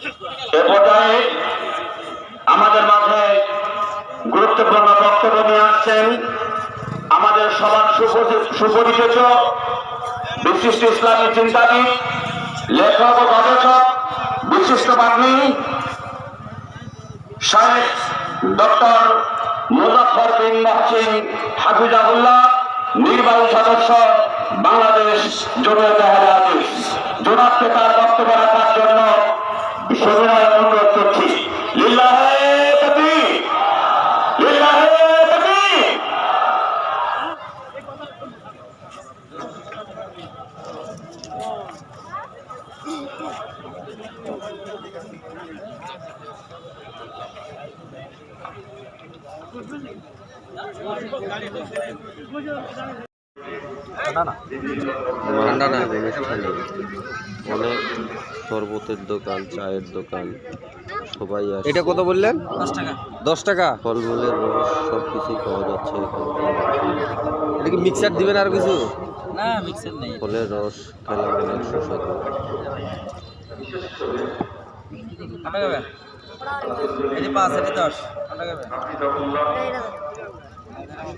এ আমাদের মাঝে গুরুত্বপূর্ণ বক্তব্য নিয়ে আসছেন আমাদের সবার সুপরি- সুপরিচিত বিশিষ্ট ইসলামী চিন্তাবিদ, লেখক ও গবেষক, বিশিষ্ট বাগ্মী শাহেখ ডক্টর মুজাফর বিন মহসিন হাফিজাহুল্লাহ, নির্বাহী সদস্য বাংলাদেশ জমিয়ত হাদিস তার বক্তব্য রাখার সবিনয় অনুরোধ করছি লিল্লাহে তাকবীর অনুষ্ঠানে অনেক শরবতের দোকান চায়ের দোকান সবাই আসে। এটা কত বললেন? দশ টাকা। ফলমূলের রস সব কিছুই পাওয়া যাচ্ছে এটা কি মিক্সার দিবেন আর কিছু? না মিক্সার নেই। ফলের রস খেলা অনেক সুস্বাদু। কত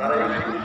Para